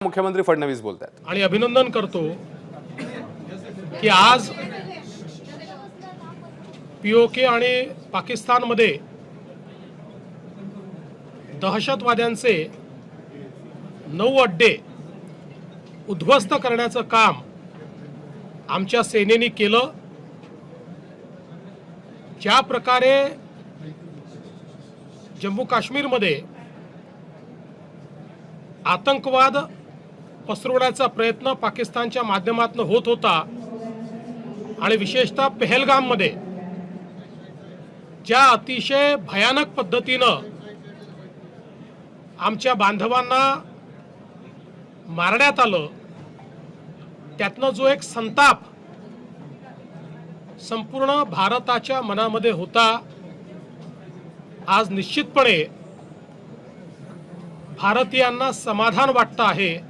मुख्यमंत्री फडणवीस बोलत आहेत आणि अभिनंदन करतो की आज पीओके आणि पाकिस्तानमध्ये दहशतवाद्यांचे नऊ अड्डे उद्ध्वस्त करण्याचं काम आमच्या सेनेने केलं. ज्या प्रकारे जम्मू काश्मीरमध्ये आतंकवाद पसरवण्याचा प्रयत्न पाकिस्तानच्या माध्यमातून होत होता. आणि विशेषतः पेहलगाममध्ये ज्या अतिशय भयानक पद्धतीनं आमच्या बांधवांना मारण्यात आलं त्यातनं जो एक संताप संपूर्ण भारताच्या मनामध्ये होता आज निश्चितपणे भारतीयांना समाधान वाटतं आहे.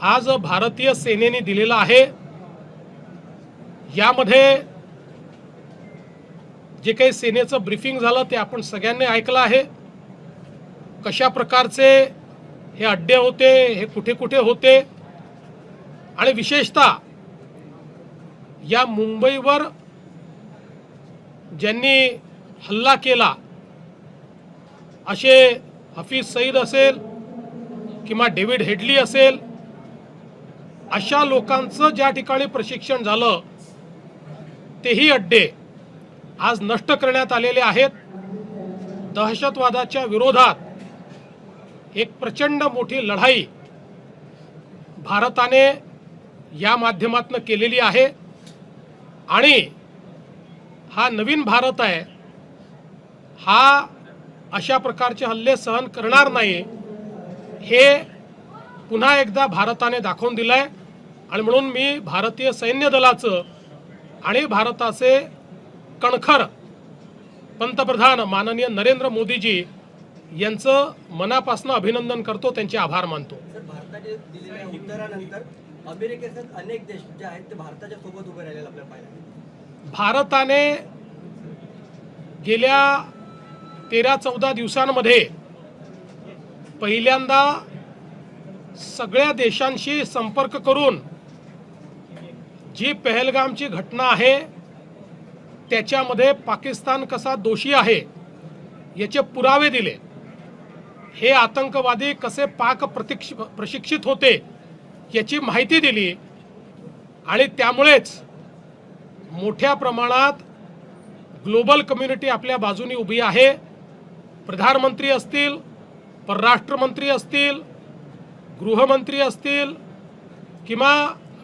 आज भारतीय सेनेने दिलेलं आहे यामध्ये जे काही सेनेचं ब्रीफिंग झालं ते आपण सगळ्यांनी ऐकलं आहे. कशा प्रकारचे हे अड्डे होते हे कुठे कुठे होते? आणि विशेषतः या मुंबईवर ज्यांनी हल्ला केला असे हफीज सईद असेल किंवा डेव्हिड हेडली असेल अशा लोकांचं ज्या ठिकाणी प्रशिक्षण झालं तेही अड्डे आज नष्ट करण्यात आलेले आहेत. दहशतवादाच्या विरोधात एक प्रचंड मोठी लढाई भारताने या माध्यमातून केलेली आहे. आणि हा नवीन भारत आहे हा अशा प्रकारचे हल्ले सहन करणार नाही हे पुन्हा एकदा भारताने दाखवून दिलंय आणि म्हणून मी भारतीय सैन्य दलाचं आणि भारताचे कणखर पंतप्रधान माननीय नरेंद्र मोदीजी यांचं मनापासून अभिनंदन करतो त्यांचे आभार मानतो. भारताने गेल्या तेरा चौदा दिवसांमध्ये पहिल्यांदा सगळ्या देशांशी संपर्क करून जी पहलगामची घटना आहे त्याच्यामध्ये पाकिस्तान कसा दोषी आहे याचे पुरावे दिले. हे आतंकवादी कसे पाक प्रतिक्ष प्रशिक्षित होते याची माहिती दिली आणि त्यामुळेच मोठ्या प्रमाणात ग्लोबल कम्युनिटी आपल्या बाजूने उभी आहे. प्रधानमंत्री असतील परराष्ट्रमंत्री असतील गृहमंत्री असतील किंवा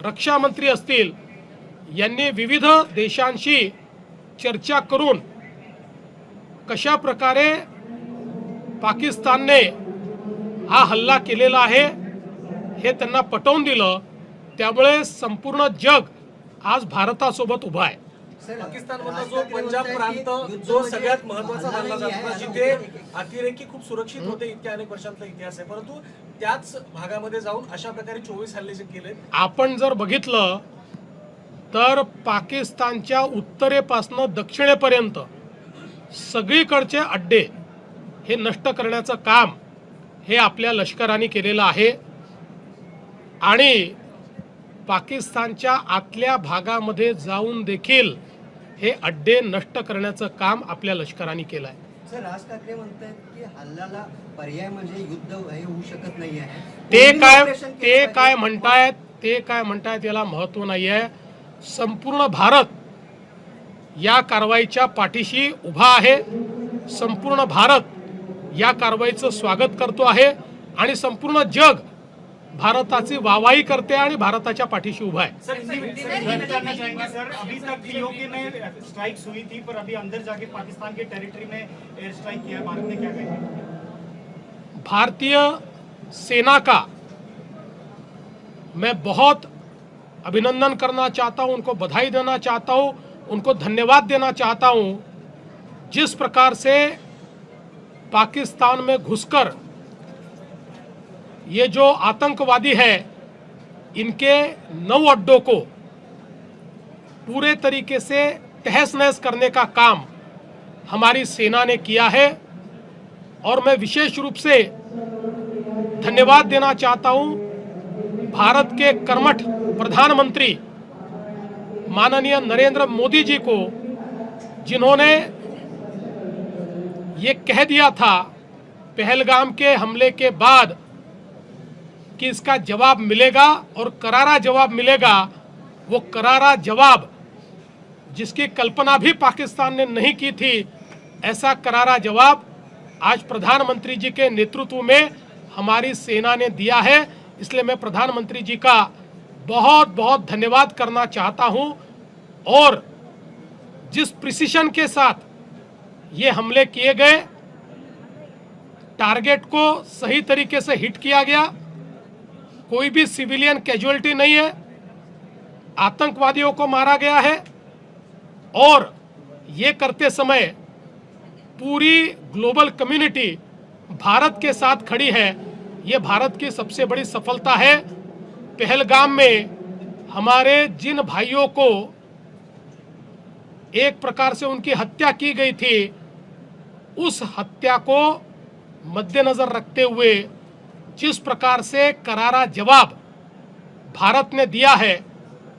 रक्षामंत्री असतील यांनी विविध देशांशी चर्चा करून कशा प्रकारे पाकिस्तानने हा हल्ला केलेला आहे हे त्यांना पटवून दिलं त्यामुळे संपूर्ण जग आज भारतासोबत उभं आहे. पाकिस्तानमधला जो पंजाब प्रांत जो सगळ्यात महत्त्वाचा मानला जातो जिथे अतिरेकी खूप सुरक्षित होते इतक्या अनेक वर्षांचा इतिहास आहे. परंतु त्याच भागामध्ये जाऊन अशा प्रकारे चोवीस हल्ले जे केले आपण जर बघितलं तर पाकिस्तानच्या उत्तरेपासनं दक्षिणेपर्यंत सगळीकडचे अड्डे हे नष्ट करण्याचं काम हे आपल्या लष्कराने केलेलं आहे. आणि पाकिस्तानच्या आतल्या भागामध्ये जाऊन देखील हे अड्डे नष्ट करण्याचं काम आपल्या लष्कराने केलं आहे सर राज ठाकरे म्हणतात की हल्ल्याला पर्याय म्हणजे युद्ध हे होऊ शकत नाही आहे. ते काय ते. काय म्हणतायत ते काय म्हणतायत याला महत्त्व नाही आहे संपूर्ण भारत या कारवाईच्या पाठीशी उभा आहे. संपूर्ण भारत या कारवाईचं स्वागत करतो आहे. आणि संपूर्ण जग भारताची वाहवाही करते आणि भारताच्या पाठीशी उभा आहे. सर क्लियर करना चाहेंगे सर अभी तक पीओके में स्ट्राइक्स हुई थी पर अभी अंदर जाके पाकिस्तान के टेरिटरी में एयर स्ट्राइक किया है। भारत ने क्या कहा भारतीय सेना का मैं बहुत अभिनंदन करना चाहता हूं उनको बधाई देना चाहता हूं उनको धन्यवाद देना चाहता हूं। जिस प्रकार से पाकिस्तान में घुसकर ये जो आतंकवादी है, इनके नौ अड्डों को पूरे तरीके से तहस नहस करने का काम हमारी सेना ने किया है और मैं विशेष रूप से धन्यवाद देना चाहता हूँ भारत के कर्मठ प्रधानमंत्री माननीय नरेंद्र मोदी जी को, जिन्होंने ये कह दिया था, पहलगाम के हमले के बाद कि इसका जवाब मिलेगा और करारा जवाब मिलेगा, वो करारा जवाब जिसकी कल्पना भी पाकिस्तान ने नहीं की थी, ऐसा करारा जवाब आज प्रधानमंत्री जी के नेतृत्व में हमारी सेना ने दिया है। इसलिए मैं प्रधानमंत्री जी का बहुत बहुत धन्यवाद करना चाहता हूँ और जिस प्रिसिशन के साथ ये हमले किए गए टारगेट को सही तरीके से हिट किया गया कोई भी सिविलियन कैजुअलिटी नहीं है। आतंकवादियों को मारा गया है और ये करते समय पूरी ग्लोबल कम्युनिटी भारत के साथ खड़ी है। ये भारत की सबसे बड़ी सफलता है। पहलगाम में हमारे जिन भाइयों को एक प्रकार से उनकी हत्या की गई थी, उस हत्या को मद्देनजर रखते हुए जिस प्रकार से करारा जवाब भारत ने दिया है,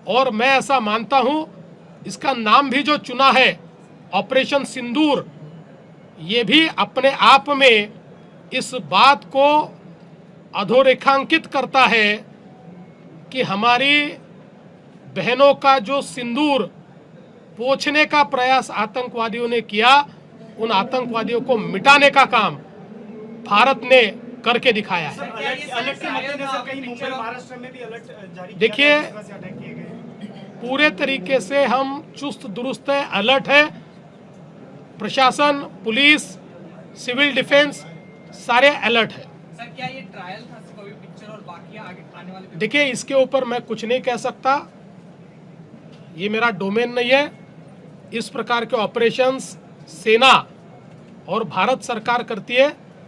और मैं ऐसा मानता हूँ, इसका नाम भी जो चुना है, ऑपरेशन सिंदूर, ये भी अपने आप में इस बात को अधोरेखांकित करता है कि हमारी बहनों का जो सिंदूर पोछने का प्रयास आतंकवादियों ने किया, उन आतंकवादियों को मिटाने का काम भारत ने करके दिखाया है। देखिए पूरे तरीके से हम चुस्त दुरुस्त है अलर्ट है। प्रशासन पुलिस सिविल डिफेंस सारे अलर्ट है। देखिए इसके ऊपर मैं कुछ नहीं कह सकता। ये मेरा डोमेन नहीं है। इस प्रकार के ऑपरेशंस सेना और भारत सरकार करती है।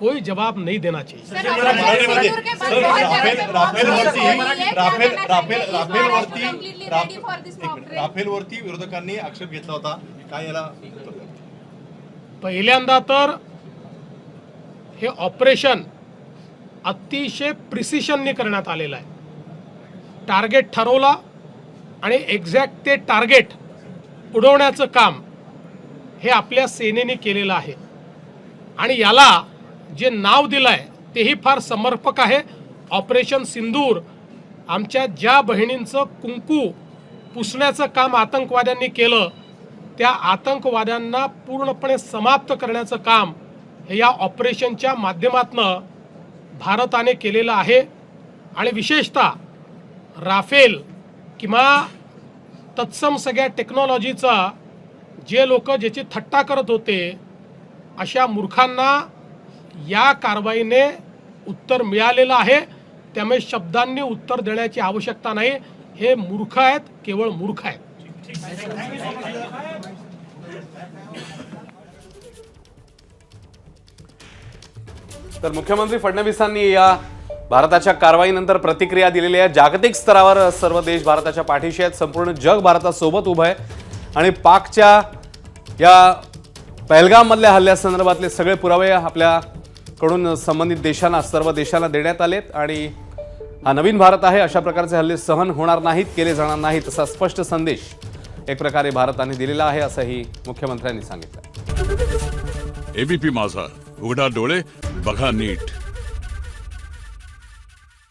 कोई जवाब नहीं देना चाहिए। है. राफेलवरती विरोधकांनी आक्षेप घेतला होता काय याला पहिल्यांदा तर हे ऑपरेशन अतिशय प्रिसिशनने करण्यात आलेलं आहे. टार्गेट ठरवला आणि एक्झॅक्ट ते टार्गेट उडवण्याचं काम हे आपल्या सेनेने केलेलं आहे. आणि याला जे नाव दिलं आहे तेही फार समर्पक आहे. ऑपरेशन सिंदूर आमच्या ज्या बहिणींचं कुंकू पुसण्याचं काम आतंकवाद्यांनी केलं त्या आतंकवाद्यांना पूर्णपणे समाप्त करण्याचं काम हे या ऑपरेशनच्या माध्यमातनं भारताने केलेलं आहे. आणि विशेषतः राफेल किंवा तत्सम सगळ्या टेक्नॉलॉजीचा जे लोक ज्याची थट्टा करत होते अशा मूर्खांना या कारवाईने उत्तर मिळालेलं आहे. त्यामुळे शब्दांनी उत्तर देण्याची आवश्यकता नाही. हे मूर्ख आहेत केवळ मूर्ख आहेत. तर मुख्यमंत्री फडणवीसांनी या भारताच्या कारवाईनंतर प्रतिक्रिया दिलेली आहे. जागतिक स्तरावर सर्व देश भारताच्या पाठीशी आहेत. संपूर्ण जग भारतासोबत उभं आहे. आणि पाकच्या या पहलगाममधल्या हल्ल्यासंदर्भातले सगळे पुरावे आपल्या कडून संबंधित देशांना सर्व देशांना देण्यात आलेत आणि हा नवीन भारत आहे अशा प्रकारचे हल्ले सहन होणार नाहीत केले जाणार नाहीत असा स्पष्ट संदेश एक प्रकारे भारताने दिलेला आहे असंही मुख्यमंत्र्यांनी सांगितलं. एबीपी माझा उघडा डोळे बघा नीट.